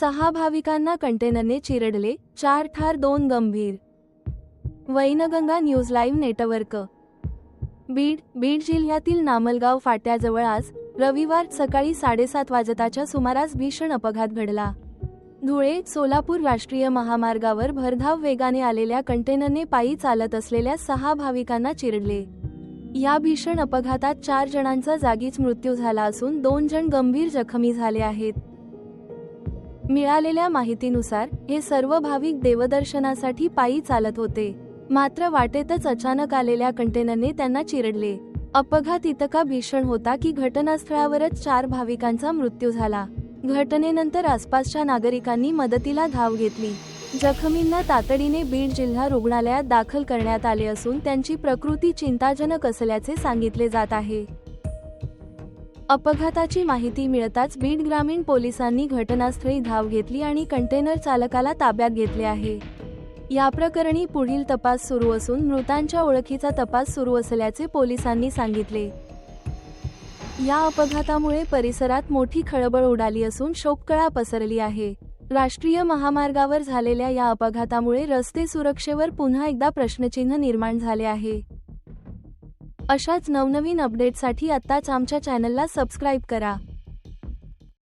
सहा भाविकांना कंटेनरने चिरडले चार ठार दोन गंभीर. Wainganga news live network. Beed Beed जिल्ह्यातील नामलगाव फाट्याजवळ आज रविवार सकाळी साडेसात वाजताच्या सुमारास भीषण अपघात घडला. धुळे सोलापूर राष्ट्रीय महामार्गावर भरधाव वेगाने आलेल्या कंटेनरने पायी चालत असलेल्या सहा भाविकांना चिरडले. या भीषण अपघातात चार जणांचा जागीच मृत्यू झाला असून दोन जण गंभीर जखमी झाले आहेत. मिळालेल्या माहितीनुसार हे सर्व भाविक देवदर्शनासाठी पायी चालत होते. मात्र वाटेतच अचानक आलेल्या कंटेनरने त्यांना चिरडले. अपघात इतका भीषण होता की घटनास्थळावरच चार भाविकांचा मृत्यू झाला. घटनेनंतर आसपासच्या नागरिकांनी मदतीला धाव घेतली. जखमींना तातडीने बीड जिल्हा रुग्णालयात दाखल करण्यात आले असून त्यांची प्रकृती चिंताजनक असल्याचे सांगितले जात आहे. अपघाताची माहिती मिळताच बीड ग्रामीण पोलिसांनी घटनास्थळी धाव घेतली आणि कंटेनर चालकाला ताब्यात घेतले आहे. या प्रकरणी पुढील तपास सुरू असून मृतांच्या ओळखीचा तपास सुरू असल्याचे पोलिसांनी सांगितले. या अपघातामुळे परिसरात मोठी खळबळ उडाली असून शोककळा पसरली आहे. राष्ट्रीय महामार्गावर झालेल्या या अपघातामुळे रस्ते सुरक्षेवर पुन्हा एकदा प्रश्नचिन्ह निर्माण झाले आहे. अशाच नवनवीन अपडेटसाठी आत्ताच आमच्या चॅनलला सबस्क्राईब करा.